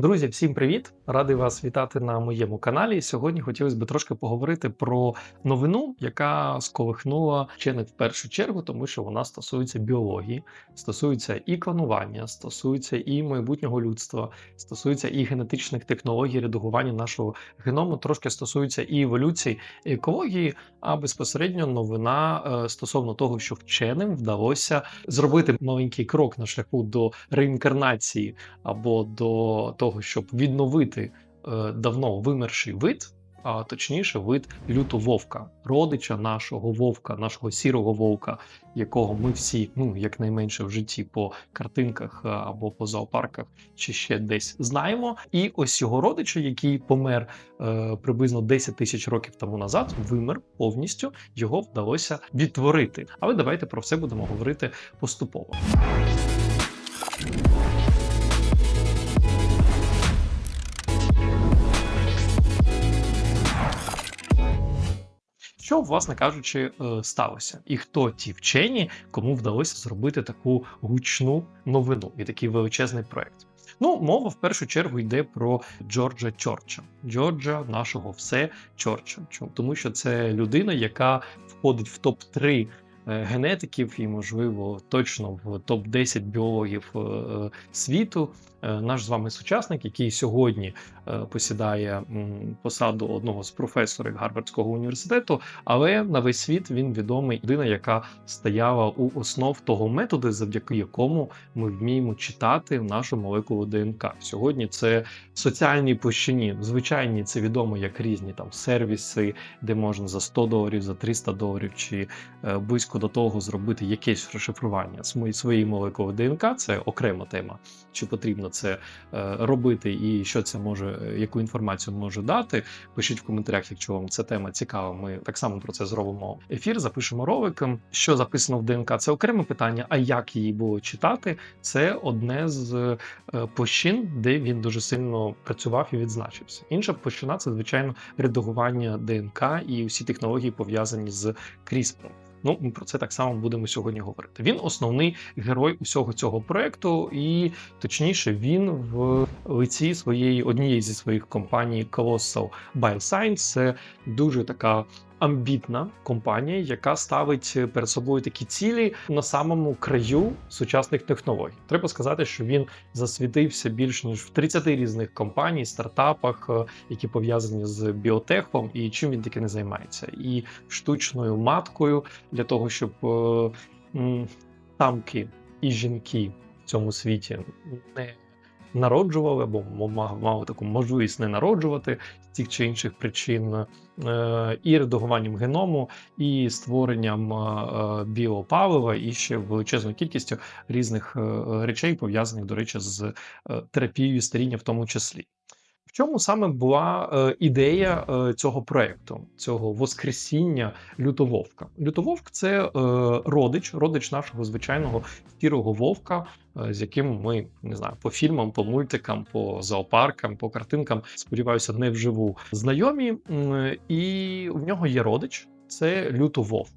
Друзі, всім привіт! Радий вас вітати на моєму каналі. Сьогодні хотілося б трошки поговорити про новину, яка сколихнула вчених в першу чергу, тому що вона стосується біології, стосується і клонування, стосується і майбутнього людства, стосується і генетичних технологій редагування нашого геному, трошки стосується і еволюції і екології. А безпосередньо новина е, стосовно того, що вченим вдалося зробити маленький крок на шляху до реінкарнації або до того, щоб відновити е, давно вимерший вид, а точніше, вид лютововка, родича нашого вовка, нашого сірого вовка, якого ми всі, ну якнайменше в житті по картинках е, або по зоопарках, чи ще десь знаємо. І ось його родича, який помер е, приблизно 10 тисяч років тому назад, вимер повністю, його вдалося відтворити. Але давайте про все будемо говорити поступово. Що, власне кажучи, е, сталося, і хто ті вчені, кому вдалося зробити таку гучну новину і такий величезний проект? Ну, мова в першу чергу йде про Джорджа Чорча, Джорджа нашого все Чорча. Чому? Тому що це людина, яка входить в топ 3 генетиків і, можливо, точно в топ 10 біологів е, світу. Е, наш з вами сучасник, який сьогодні е, посідає посаду одного з професорів Гарвардського університету, але на весь світ він відомий людина, яка стояла у основ того методу, завдяки якому ми вміємо читати нашу молекулу ДНК. Сьогодні це соціальні площині. Звичайні це відомо як різні там сервіси, де можна за 100 доларів, за 300 доларів чи е, близько до того зробити якесь розшифрування своєї молекули ДНК. Це окрема тема. Чи потрібно потрібно це е, робити, і що це може, е, яку інформацію може дати. Пишіть в коментарях, якщо вам ця тема цікава. Ми так само про це зробимо ефір, запишемо ролик. Що записано в ДНК, це окреме питання. А як її було читати, це одне з е, площин, де він дуже сильно працював і відзначився. Інша площина це звичайно редагування ДНК і усі технології пов'язані з CRISPR. Ну, ми про це так само будемо сьогодні говорити. Він основний герой усього цього проекту, і точніше, він в лиці своєї однієї зі своїх компаній Colossal Bioscience. Це дуже така амбітна компанія, яка ставить перед собою такі цілі на самому краю сучасних технологій. Треба сказати, що він засвітився більш ніж в 30 різних компаній, стартапах, е, які пов'язані з біотехом, і чим він таки не займається, і штучною маткою для того, щоб е, самки і жінки в цьому світі не народжували або мали таку можливість не народжувати з тих чи інших причин, е, і редагуванням геному, і створенням е, біопалива, і ще величезною кількістю різних е, речей пов'язаних, до речі, з терапією старіння, в тому числі. В чому саме була е, ідея е, цього проекту, цього воскресіння лютововка? Лютововк це е, родич, родич нашого звичайного сірого вовка, е, з яким ми не знаю по фільмам, по мультикам, по зоопаркам, по картинкам, сподіваюся, не вживу знайомі. І в нього є родич, це лютововк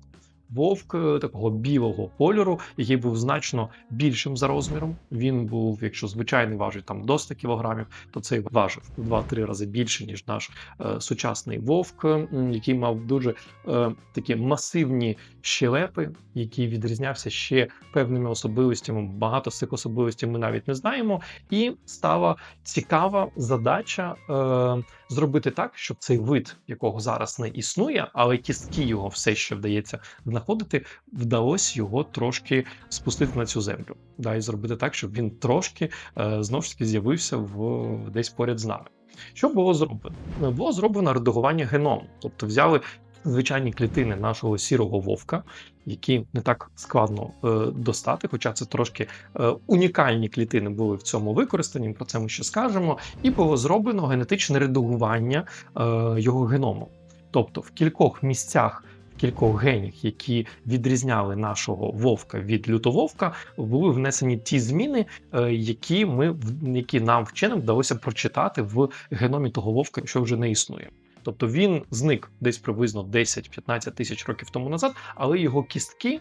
вовк е, такого білого кольору, який був значно більшим за розміром. Він був, якщо звичайний важить там до 100 кілограмів, то цей важив в 2-3 рази більше ніж наш е, сучасний вовк, який мав дуже е, такі масивні щелепи, який відрізнявся ще певними особливостями. Багато з цих особливостей ми навіть не знаємо, і стала цікава задача е, зробити так, щоб цей вид, якого зараз не існує, але кістки його все ще вдається знаходити, вдалося його трошки спустити на цю землю. Да, і зробити так, щоб він трошки е, знову ж таки з'явився в десь поряд з нами. Що було зроблено? Було зроблено редагування геному, тобто взяли звичайні клітини нашого сірого вовка, які не так складно е, достати, хоча це трошки е, унікальні клітини були в цьому використанні. Про це ми ще скажемо. І було зроблено генетичне редагування е, його геному. Тобто в кількох місцях. Кількох генів, які відрізняли нашого вовка від лютововка, були внесені ті зміни, е, які ми які нам вченим вдалося прочитати в геномі того вовка, що вже не існує. Тобто він зник десь приблизно 10-15 тисяч років тому назад, але його кістки,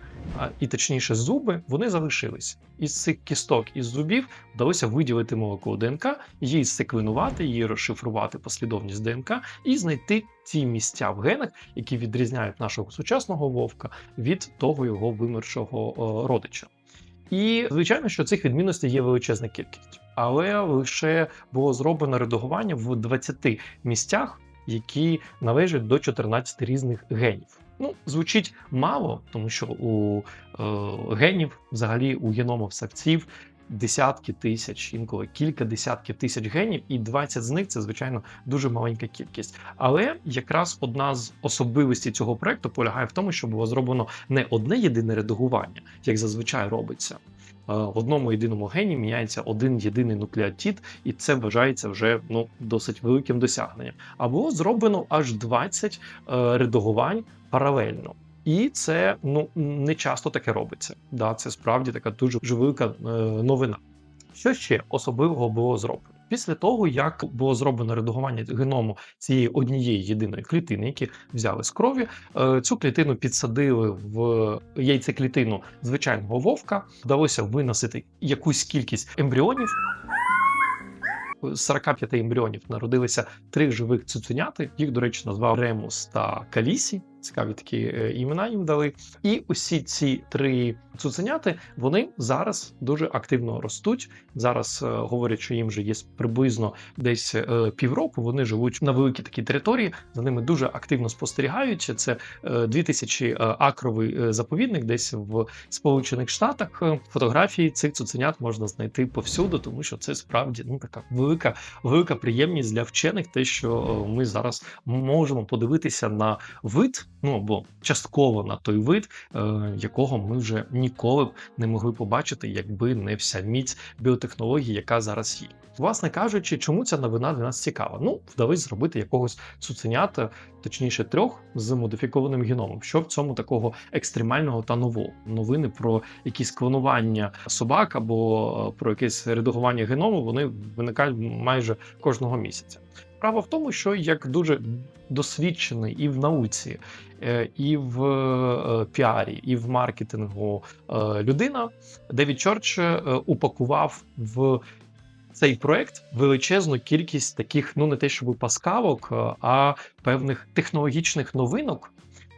і точніше зуби, вони залишились. Із цих кісток із зубів вдалося виділити молекулу ДНК, її секвенувати, її розшифрувати послідовність ДНК і знайти ті місця в генах, які відрізняють нашого сучасного вовка від того його вимершого родича. І звичайно, що цих відмінностей є величезна кількість, але лише було зроблено редагування в 20 місцях, які належать до 14 різних генів. Ну, звучить мало, тому що у е, генів, взагалі, у геномів савців десятки тисяч, інколи кілька десятків тисяч генів, і 20 з них це звичайно дуже маленька кількість. Але якраз одна з особливостей цього проекту полягає в тому, що було зроблено не одне єдине редагування, як зазвичай робиться. Е, В одному єдиному гені міняється один єдиний нуклеотид, і це вважається вже ну досить великим досягненням. А було зроблено аж 20 е, редагувань паралельно. І це ну не часто таке робиться. Да, це справді така дуже дуже велика е, новина. Що ще особливого було зроблено? Після того, як було зроблено редагування геному цієї однієї єдиної клітини, які взяли з крові, е, цю клітину підсадили в яйцеклітину звичайного вовка, вдалося виносити якусь кількість ембріонів. З 45 ембріонів народилися три живих цуценяти. Їх, до речі, назвав Ремус та Калісі. Цікаві такі е, імена їм дали. І усі ці три цуценяти вони зараз дуже активно ростуть. Зараз е, говорять, що їм вже є приблизно десь е, півроку. Вони живуть на великій такій території. За ними дуже активно спостерігають. Це е, 2000 е, акровий заповідник, десь в Сполучених Штатах. Фотографії цих цуценят можна знайти повсюду, тому що це справді ну така велика, велика приємність для вчених, те, що ми зараз можемо подивитися на вид, ну або частково на той вид, е, якого ми вже ніколи б не могли побачити, якби не вся міць біотехнології, яка зараз є. Власне кажучи, чому ця новина для нас цікава? Ну, вдалося зробити якогось цуценята, точніше трьох з модифікованим геномом. Що в цьому такого екстремального та нового? Новини про якісь клонування собак або е, про якесь редагування геному вони виникають майже кожного місяця. Справа в тому, що як дуже досвідчений і в науці, е, і в е, піарі, і в маркетингу е, людина, Девід Чорч упакував в цей проект величезну кількість таких, ну не те, щоб паскавок, а певних технологічних новинок.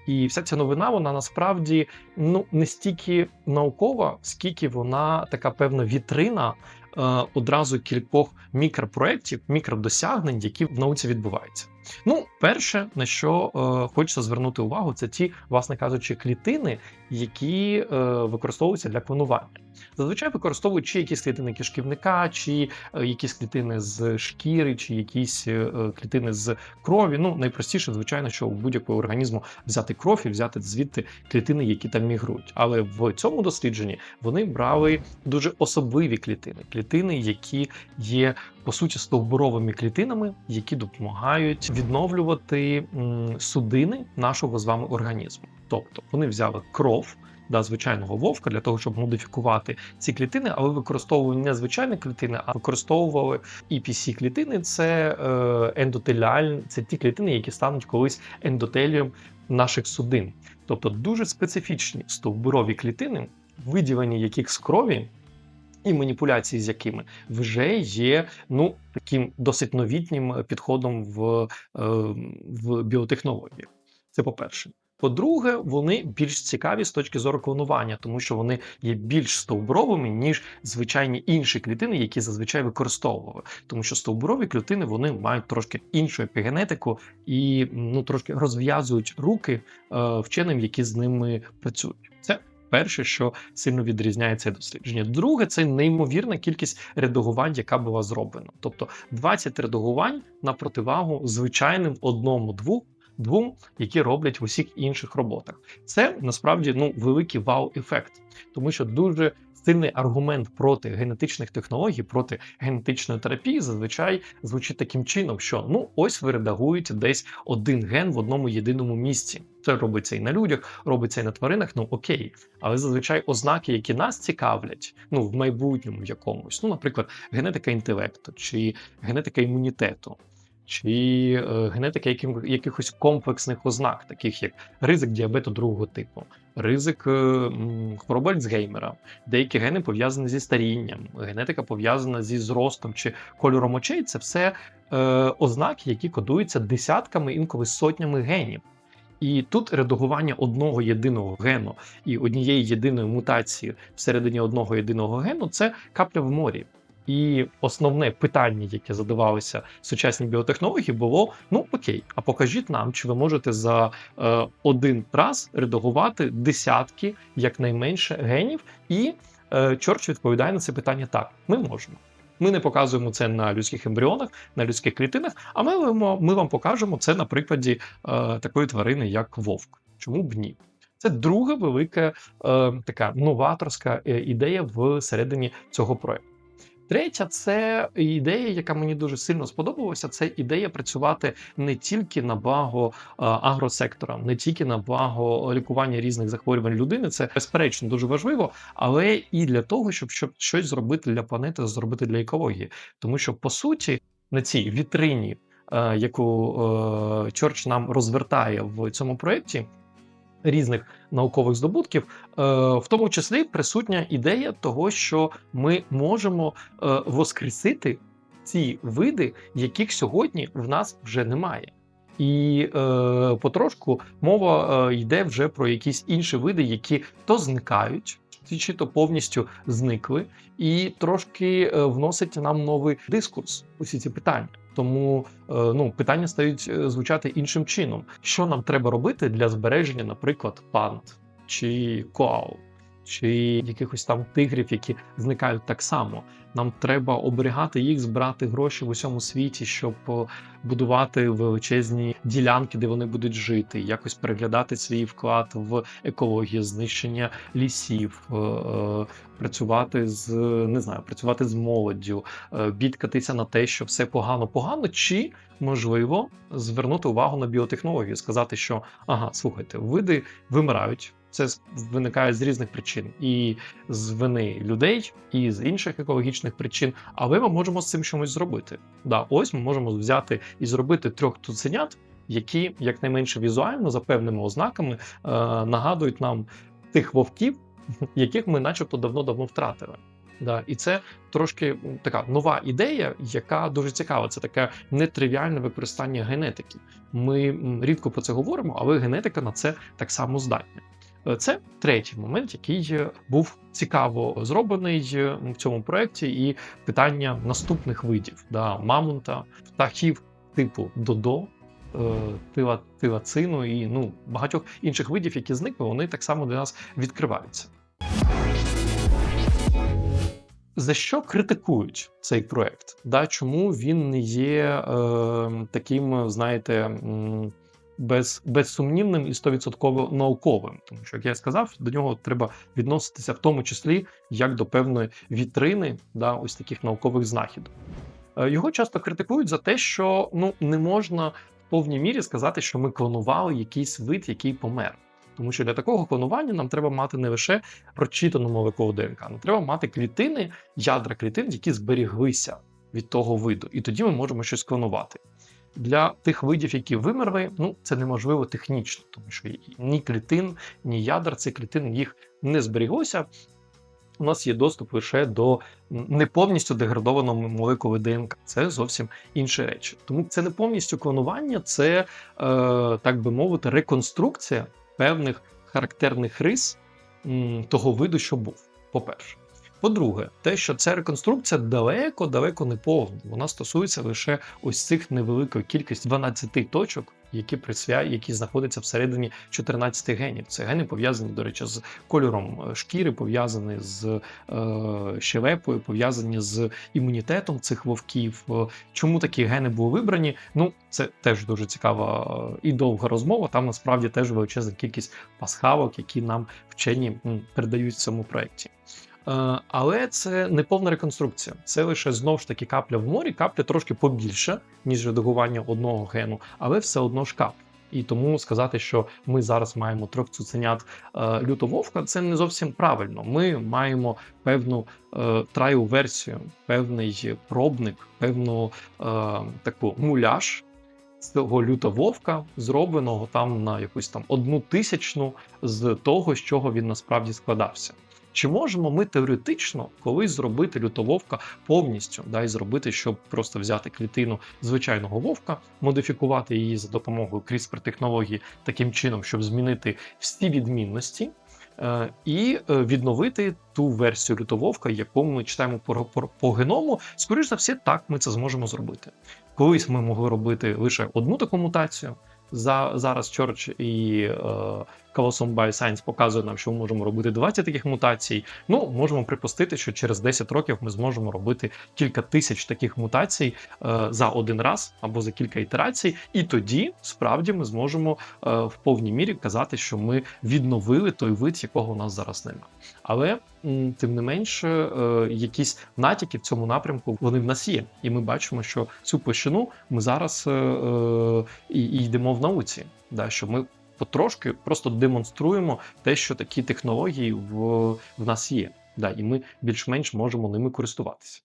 І вся ця новина, вона насправді ну не стільки наукова, скільки вона така певна вітрина одразу кількох мікропроєктів, мікродосягнень, які в науці відбуваються. Ну, перше, на що е, хочеться звернути увагу, це ті, власне кажучи, клітини, які е, використовуються для клонування. Зазвичай використовують чи якісь клітини кишківника, чи е, якісь клітини з шкіри, чи якісь е, клітини з крові. Ну, найпростіше, звичайно, що у будь-якого організму взяти кров і взяти звідти клітини, які там мігрують. Але в цьому дослідженні вони брали дуже особливі клітини, клітини, які є по суті стовбуровими клітинами, які допомагають відновлювати судини нашого з вами організму. Тобто вони взяли кров. Да, звичайного вовка для того, щоб модифікувати ці клітини, але використовували не звичайні клітини, а використовували epc клітини це е, ендотеліальні, це ті клітини, які стануть колись ендотелієм наших судин. Тобто дуже специфічні стовбурові клітини, виділення яких з крові. І маніпуляції з якими вже є ну таким досить новітнім підходом в, е, в біотехнології. Це по-перше. По-друге, вони більш цікаві з точки зору клонування, тому що вони є більш стовбуровими, ніж звичайні інші клітини, які зазвичай використовували. Тому що стовбурові клітини вони мають трошки іншу епігенетику і ну трошки розв'язують руки е, вченим, які з ними працюють. Це перше, що сильно відрізняє це дослідження. Друге, це неймовірна кількість редагувань, яка була зроблена. Тобто 20 редагувань на противагу звичайним одному-двох. Двом, які роблять в усіх інших роботах, це насправді ну великий вау-ефект, тому що дуже сильний аргумент проти генетичних технологій, проти генетичної терапії, зазвичай звучить таким чином, що ну ось ви редагуєте десь один ген в одному єдиному місці. Це робиться і на людях, робиться і на тваринах. Ну окей, але зазвичай ознаки, які нас цікавлять, ну в майбутньому якомусь, ну, наприклад, генетика інтелекту чи генетика імунітету. Чи е, генетика яким, якихось комплексних ознак, таких як ризик діабету другого типу, ризик е, хвороби Альцгеймера, деякі гени пов'язані зі старінням, генетика пов'язана зі зростом чи кольором очей. Це все е, ознаки, які кодуються десятками, інколи сотнями генів. І тут редагування одного єдиного гену і однієї єдиної мутації всередині одного єдиного гену це капля в морі. І основне питання, яке задавалося сучасній біотехнології, було: ну окей, а покажіть нам, чи ви можете за е, один раз редагувати десятки, якнайменше генів. І е, Чорч відповідає на це питання так: ми можемо. Ми не показуємо це на людських ембріонах, на людських клітинах, а ми, ми вам покажемо це на прикладі е, такої тварини, як вовк. Чому б ні? Це друга велика е, така новаторська е, ідея всередині цього проекту. Третя це ідея, яка мені дуже сильно сподобалася. Це ідея працювати не тільки на благо е, агросектора, не тільки на благо лікування різних захворювань людини. Це безперечно дуже важливо, але і для того, щоб, щоб щось зробити для планети, зробити для екології. Тому що по суті на цій вітрині, е, яку е, Чорч нам розвертає в цьому проєкті. Різних наукових здобутків, е, в тому числі присутня ідея того, що ми можемо е, воскресити ці види, яких сьогодні в нас вже немає. І е, потрошку мова е, йде вже про якісь інші види, які то зникають, чи- то повністю зникли, і трошки е, вносить нам новий дискурс усі ці питання. Тому е, ну, питання стають е, звучати іншим чином. Що нам треба робити для збереження, наприклад, панд чи коал, чи якихось там тигрів, які зникають так само. Нам треба оберігати їх, збирати гроші в усьому світі, щоб е, будувати величезні ділянки, де вони будуть жити, якось переглядати свій вклад в екологію, знищення лісів, е, е, працювати з не знаю, працювати з молоддю, бідкатися на те, що все погано, погано, чи можливо звернути увагу на біотехнологію, сказати, що ага, слухайте, види вимирають. Це виникає з різних причин, і з вини людей, і з інших екологічних причин. Але ми можемо з цим щось зробити. Да, ось ми можемо взяти і зробити трьох цуценят, які якнайменше візуально за певними ознаками е, нагадують нам тих вовків, яких ми, начебто, давно-давно втратили. Да, і це трошки така нова ідея, яка дуже цікава. Це таке нетривіальне використання генетики. Ми рідко про це говоримо, але генетика на це так само здатна. Е, Це третій момент, який був цікаво зроблений в цьому проєкті, і питання наступних видів: да, мамонта, птахів типу додо, е, тила, тилацину і ну, багатьох інших видів, які зникли, вони так само для нас відкриваються. За що критикують цей проект? Да, чому він не є е, таким, знаєте, без, безсумнівним і 100% науковим? Тому що, як я сказав, до нього треба відноситися в тому числі як до певної вітрини, да, ось таких наукових знахідок. Е, Його часто критикують за те, що ну не можна в повній мірі сказати, що ми клонували якийсь вид, який помер. Тому що для такого клонування нам треба мати не лише прочитану молекулу ДНК, нам треба мати клітини, ядра клітин, які зберіглися від того виду, і тоді ми можемо щось клонувати. Для тих видів, які вимерли, ну це неможливо технічно, тому що ні клітин, ні ядер цих клітин їх не зберіглося. У нас є доступ лише до не повністю деградованої молекули ДНК. Це зовсім інші речі. Тому це не повністю клонування, це, е, так би мовити, реконструкція певних характерних рис м, того виду, що був. По-перше. По-друге, те, що ця реконструкція далеко, далеко не повна. Вона стосується лише ось цих невеликої кількості 12 точок, які присвя... які знаходяться всередині 14 генів. Це гени пов'язані, до речі, з кольором е, шкіри, пов'язані з е, щелепою, пов'язані з імунітетом цих вовків. Е, Чому такі гени були вибрані? Ну, це теж дуже цікава е, і довга розмова. Там насправді теж величезна кількість пасхалок, які нам вчені передають в цьому проєкті. Е, Але це не повна реконструкція. Це лише знову ж таки капля в морі, капля трошки побільша, ніж редагування одного гену, але все одно ж капля. І тому сказати, що ми зараз маємо трьох цуценят е, лютововка, це не зовсім правильно. Ми маємо певну е, траю версію, певний пробник, певну е, таку муляж цього лютововка, зробленого там на якусь там одну тисячну з того, з чого він насправді складався. Чи можемо ми теоретично колись зробити лютововка повністю, да, і зробити, щоб просто взяти клітину звичайного вовка, модифікувати її за допомогою CRISPR технології таким чином, щоб змінити всі відмінності, е, і е, відновити ту версію лютововка, яку ми читаємо по, по, по геному? Скоріш за все, так ми це зможемо зробити. Колись ми могли робити лише одну таку мутацію. За зараз Чорч і е, Colossum Bioscience показує нам, що ми можемо робити 20 таких мутацій. Ну, можемо припустити, що через 10 років ми зможемо робити кілька тисяч таких мутацій е, за один раз або за кілька ітерацій, і тоді справді ми зможемо е, в повній мірі казати, що ми відновили той вид, якого у нас зараз немає. Але тим не менше, е, якісь натяки в цьому напрямку вони в нас є, і ми бачимо, що цю площину ми зараз е, е, і, і йдемо в науці. Да, що ми потрошки просто демонструємо те, що такі технології в, в нас є. Да, і ми більш-менш можемо ними користуватися.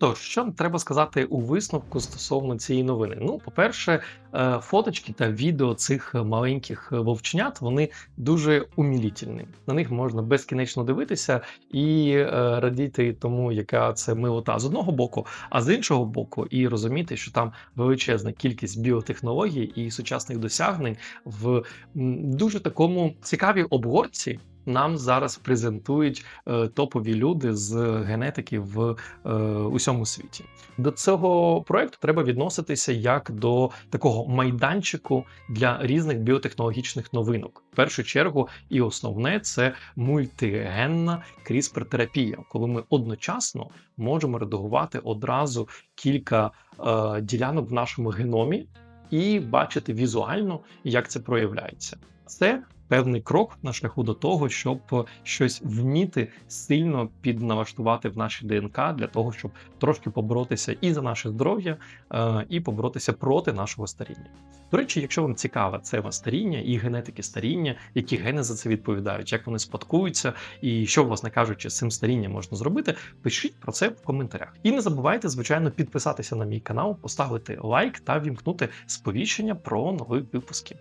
Тож, що треба сказати у висновку стосовно цієї новини? Ну, по-перше, е, фоточки та відео цих маленьких вовчнят вони дуже умілітельні. На них можна безкінечно дивитися і е, радіти тому, яка це милота з одного боку, а з іншого боку, і розуміти, що там величезна кількість біотехнологій і сучасних досягнень в дуже такому цікавій обгорці. Нам зараз презентують е, топові люди з генетики в е, усьому світі. До цього проекту треба відноситися як до такого майданчику для різних біотехнологічних новинок. В першу чергу, і основне це мультигенна CRISPR-терапія, коли ми одночасно можемо редагувати одразу кілька е, ділянок в нашому геномі і бачити візуально, як це проявляється. Це певний крок на шляху до того, щоб щось вміти сильно підналаштувати в нашій ДНК для того, щоб трошки поборотися і за наше здоров'я, е, і поборотися проти нашого старіння. До речі, якщо вам цікаве це старіння і генетики старіння, які гени за це відповідають, як вони спадкуються, і що, власне кажучи, з цим старінням можна зробити, пишіть про це в коментарях. І не забувайте, звичайно, підписатися на мій канал, поставити лайк та вімкнути сповіщення про нові випуски.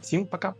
Всім пока!